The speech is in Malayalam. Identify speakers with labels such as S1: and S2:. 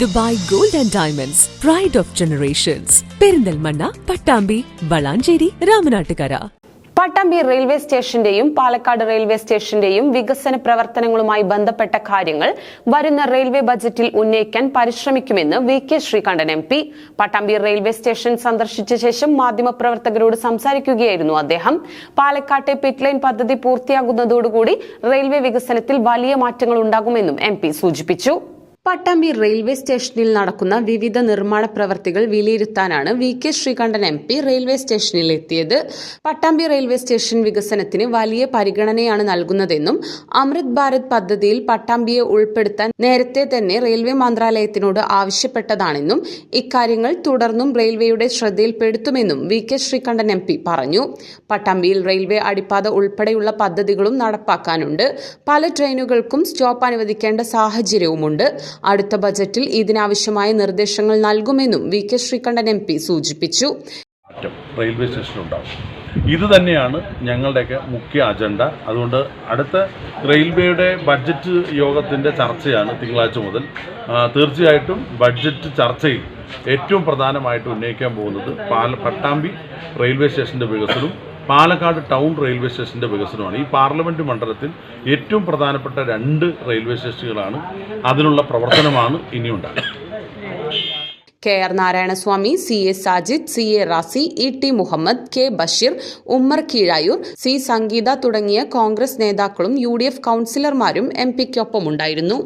S1: Dubai gold and diamonds pride of generations Perinthalmanna Pattambi Valanchery Ramanattukara.
S2: Pattambi railway സ്റ്റേഷന്റെയും Palakkad railway സ്റ്റേഷന്റെയും വികസന പ്രവർത്തനങ്ങളുമായി ബന്ധപ്പെട്ട കാര്യങ്ങൾ വരുന്ന റെയിൽവേ ബജറ്റിൽ ഉന്നയിക്കാൻ പരിശ്രമിക്കുമെന്ന് V K Sreekandan M P. Pattambi railway station സന്ദർശിച്ച ശേഷം മാധ്യമപ്രവർത്തകരോട് സംസാരിക്കുകയായിരുന്നു അദ്ദേഹം. പാലക്കാട്ടെ പിറ്റ് ലൈൻ പദ്ധതി പൂർത്തിയാകുന്നതോടുകൂടി റെയിൽവേ വികസനത്തിൽ വലിയ മാറ്റങ്ങൾ ഉണ്ടാകുമെന്നും എം സൂചിപ്പിച്ചു. പട്ടാമ്പി റെയിൽവേ സ്റ്റേഷനിൽ നടക്കുന്ന വിവിധ നിർമ്മാണ പ്രവർത്തികൾ വിലയിരുത്താനാണ് V K Sreekandan M P railway സ്റ്റേഷനിൽ എത്തിയത്. പട്ടാമ്പി റെയിൽവേ സ്റ്റേഷൻ വികസനത്തിന് വലിയ പരിഗണനയാണ് നൽകുന്നതെന്നും അമൃത് ഭാരത് പദ്ധതിയിൽ പട്ടാമ്പിയെ ഉൾപ്പെടുത്താൻ നേരത്തെ തന്നെ റെയിൽവേ മന്ത്രാലയത്തിനോട് ആവശ്യപ്പെട്ടതാണെന്നും ഇക്കാര്യങ്ങൾ തുടർന്നും റെയിൽവേയുടെ ശ്രദ്ധയിൽപ്പെടുത്തുമെന്നും V K Sreekandan M P പറഞ്ഞു. പട്ടാമ്പിയിൽ റെയിൽവേ അടിപ്പാത ഉൾപ്പെടെയുള്ള പദ്ധതികളും നടപ്പാക്കാനുണ്ട്. പല ട്രെയിനുകൾക്കും സ്റ്റോപ്പ് അനുവദിക്കേണ്ട സാഹചര്യവുമുണ്ട്. അടുത്ത ബജറ്റിൽ ഇതിനാവശ്യമായ നിർദ്ദേശങ്ങൾ നൽകുമെന്നും V K Sreekandan M P സൂചിപ്പിച്ചു.
S3: റെയിൽവേ സ്റ്റേഷനുണ്ടാവും ഇത് തന്നെയാണ് ഞങ്ങളുടെയൊക്കെ മുഖ്യ അജണ്ട. അതുകൊണ്ട് അടുത്ത റെയിൽവേയുടെ ബഡ്ജറ്റ് യോഗത്തിന്റെ ചർച്ചയാണ് തിങ്കളാഴ്ച മുതൽ. തീർച്ചയായിട്ടും ബഡ്ജറ്റ് ചർച്ചയിൽ ഏറ്റവും പ്രധാനമായിട്ട് ഉന്നയിക്കാൻ പോകുന്നത് പാൽ പട്ടാമ്പി റെയിൽവേ സ്റ്റേഷന്റെ വികസനവും പാലക്കാട് ടൗൺ റെയിൽവേ സ്റ്റേഷന്റെ വികസനമാണ്. ഈ പാർലമെന്റ് മണ്ഡലത്തിൽ ഏറ്റവും പ്രധാനപ്പെട്ട രണ്ട് റെയിൽവേ സ്റ്റേഷനുകളാണ് അതിനുള്ള പ്രവർത്തനമാണ് ഇനിയുണ്ടാകുക
S2: K R Narayanaswamy C A Sajid C A Razi E T Muhammad K Basheer Ummer Keezhayur C Sangeetha തുടങ്ങിയ കോൺഗ്രസ് നേതാക്കളും യു ഡി എഫ് കൗൺസിലർമാരും എം പിക്കൊപ്പമുണ്ടായിരുന്നു.